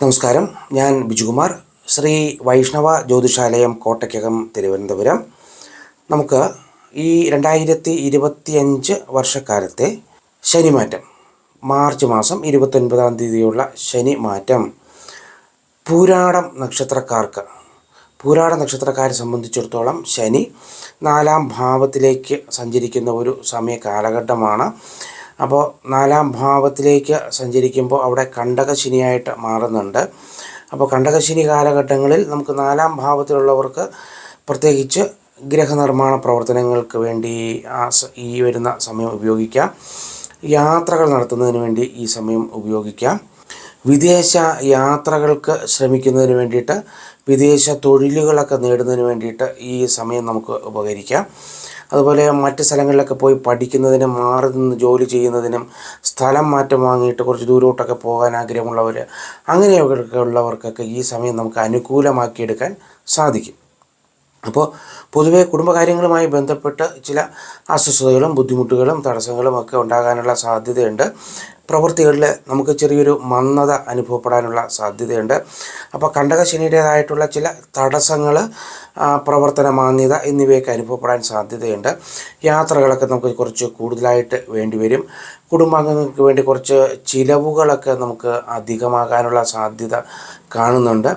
നമസ്കാരം. ഞാൻ ബിജുകുമാർ. ശ്രീ വൈഷ്ണവ ജ്യോതിഷാലയം കോട്ടയ്ക്കകം തിരുവനന്തപുരം. നമുക്ക് ഈ രണ്ടായിരത്തി ഇരുപത്തിയഞ്ച് വർഷക്കാലത്തെ ശനിമാറ്റം മാർച്ച് മാസം ഇരുപത്തൊൻപതാം തീയതിയുള്ള ശനി മാറ്റം പൂരാടം നക്ഷത്രക്കാർക്ക് പൂരാട നക്ഷത്രക്കാരെ സംബന്ധിച്ചിടത്തോളം ശനി നാലാം ഭാവത്തിലേക്ക് സഞ്ചരിക്കുന്ന ഒരു സമയ കാലഘട്ടമാണ് അപ്പോൾ നാലാം ഭാവത്തിലേക്ക് സഞ്ചരിക്കുമ്പോൾ അവിടെ കണ്ടകശിനിയായിട്ട് മാറുന്നുണ്ട്. അപ്പോൾ കണ്ടകശിനി കാലഘട്ടങ്ങളിൽ നമുക്ക് നാലാം ഭാവത്തിലുള്ളവർക്ക് പ്രത്യേകിച്ച് ഗ്രഹനിർമ്മാണ പ്രവർത്തനങ്ങൾക്ക് വേണ്ടി ആ ഈ വരുന്ന സമയം ഉപയോഗിക്കാം. യാത്രകൾ നടത്തുന്നതിന് വേണ്ടി ഈ സമയം ഉപയോഗിക്കാം. വിദേശ യാത്രകൾക്ക് ശ്രമിക്കുന്നതിന് വേണ്ടിയിട്ട് വിദേശ തൊഴിലുകളൊക്കെ നേടുന്നതിന് വേണ്ടിയിട്ട് ഈ സമയം നമുക്ക് ഉപകരിക്കാം. അതുപോലെ മറ്റ് സ്ഥലങ്ങളിലൊക്കെ പോയി പഠിക്കുന്നതിനും മാറി നിന്ന് ജോലി ചെയ്യുന്നതിനും സ്ഥലം മാറ്റം വാങ്ങിയിട്ട് കുറച്ച് ദൂരോട്ടൊക്കെ പോകാൻ ആഗ്രഹമുള്ളവർ അങ്ങനെയൊക്കെ ഉള്ളവർക്കൊക്കെ ഈ സമയം നമുക്ക് അനുകൂലമാക്കിയെടുക്കാൻ സാധിക്കും. അപ്പോൾ പൊതുവേ കുടുംബകാര്യങ്ങളുമായി ബന്ധപ്പെട്ട് ചില അസ്വസ്ഥതകളും ബുദ്ധിമുട്ടുകളും തടസ്സങ്ങളും ഒക്കെ ഉണ്ടാകാനുള്ള സാധ്യതയുണ്ട്. പ്രവൃത്തികളിൽ നമുക്ക് ചെറിയൊരു മന്ദത അനുഭവപ്പെടാനുള്ള സാധ്യതയുണ്ട്. അപ്പോൾ കണ്ടകശനിയുടേതായിട്ടുള്ള ചില തടസ്സങ്ങൾ പ്രവർത്തന മാന്യത എന്നിവയൊക്കെ അനുഭവപ്പെടാൻ സാധ്യതയുണ്ട്. യാത്രകളൊക്കെ നമുക്ക് കുറച്ച് കൂടുതലായിട്ട് വേണ്ടി വരും. കുടുംബാംഗങ്ങൾക്ക് വേണ്ടി കുറച്ച് ചിലവുകളൊക്കെ നമുക്ക് അധികമാകാനുള്ള സാധ്യത കാണുന്നുണ്ട്.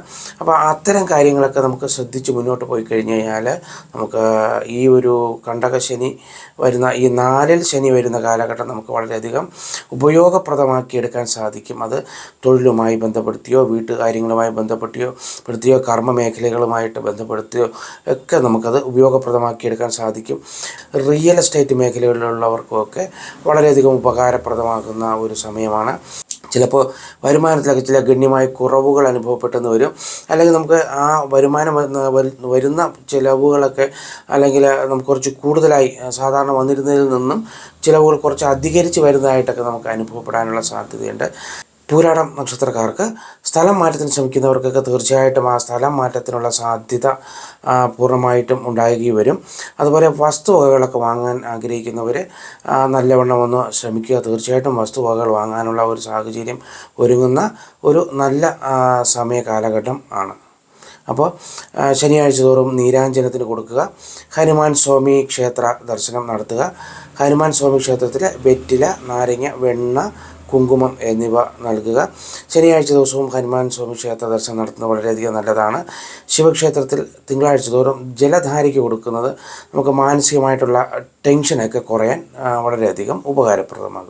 അപ്പോൾ അത്തരം കാര്യങ്ങളൊക്കെ നമുക്ക് ശ്രദ്ധിച്ച് മുന്നോട്ട് പോയി കഴിഞ്ഞ് കഴിഞ്ഞാൽ നമുക്ക് ഈ ഒരു കണ്ടകശനി വരുന്ന ഈ നാലിൽ ശനി വരുന്ന കാലഘട്ടം നമുക്ക് വളരെയധികം ഉപയോഗപ്രദമാക്കി എടുക്കാൻ സാധിക്കും. അത് തൊഴിലുമായി ബന്ധപ്പെടുത്തിയോ വീട്ടുകാര്യങ്ങളുമായി ബന്ധപ്പെട്ടിയോ പെടുത്തിയോ കർമ്മ മേഖലകളുമായിട്ട് ബന്ധപ്പെടുത്തിയോ ഒക്കെ നമുക്കത് ഉപയോഗപ്രദമാക്കി എടുക്കാൻ സാധിക്കും. റിയൽ എസ്റ്റേറ്റ് മേഖലകളിലുള്ളവർക്കുമൊക്കെ വളരെയധികം ഉപകാരപ്രദമാകുന്ന ഒരു സമയമാണ്. ചിലപ്പോൾ വരുമാനത്തിലൊക്കെ ചില ഗണ്യമായ കുറവുകൾ അനുഭവപ്പെട്ടെന്ന് വരും. അല്ലെങ്കിൽ നമുക്ക് ആ വരുമാനം വരുന്ന ചിലവുകളൊക്കെ അല്ലെങ്കിൽ നമുക്ക് കുറച്ച് കൂടുതലായി സാധാരണ വന്നിരുന്നതിൽ നിന്നും ചിലവുകൾ കുറച്ച് അധികരിച്ച് വരുന്നതായിട്ടൊക്കെ നമുക്ക് അനുഭവപ്പെടാനുള്ള സാധ്യതയുണ്ട്. പൂരാടം നക്ഷത്രക്കാർക്ക് സ്ഥലം മാറ്റത്തിന് ശ്രമിക്കുന്നവർക്കൊക്കെ തീർച്ചയായിട്ടും ആ സ്ഥലം മാറ്റത്തിനുള്ള സാധ്യത പൂർണമായിട്ടും ഉണ്ടാകുകയും വരും. അതുപോലെ വസ്തുവകകളൊക്കെ വാങ്ങാൻ ആഗ്രഹിക്കുന്നവർ നല്ലവണ്ണം ഒന്ന് ശ്രമിക്കുക. തീർച്ചയായിട്ടും വസ്തുവകകൾ വാങ്ങാനുള്ള ഒരു സാഹചര്യം ഒരുങ്ങുന്ന ഒരു നല്ല സമയ കാലഘട്ടം ആണ്. അപ്പോൾ ശനിയാഴ്ച തോറും നീരാഞ്ജനത്തിന് കൊടുക്കുക. ഹനുമാൻ സ്വാമി ക്ഷേത്ര ദർശനം നടത്തുക. ഹനുമാൻ സ്വാമി ക്ഷേത്രത്തിൽ വെറ്റില നാരങ്ങ വെണ്ണ കുങ്കുമം എന്നിവ നൽകുക. ശനിയാഴ്ച ദിവസവും ഹനുമാൻ സ്വാമി ക്ഷേത്ര ദർശനം നടത്തുന്നത് വളരെയധികം നല്ലതാണ്. ശിവക്ഷേത്രത്തിൽ തിങ്കളാഴ്ച തോറും ജലധാരയ്ക്ക് കൊടുക്കുന്നത് നമുക്ക് മാനസികമായിട്ടുള്ള ടെൻഷനൊക്കെ കുറയാൻ വളരെയധികം ഉപകാരപ്രദമാകും.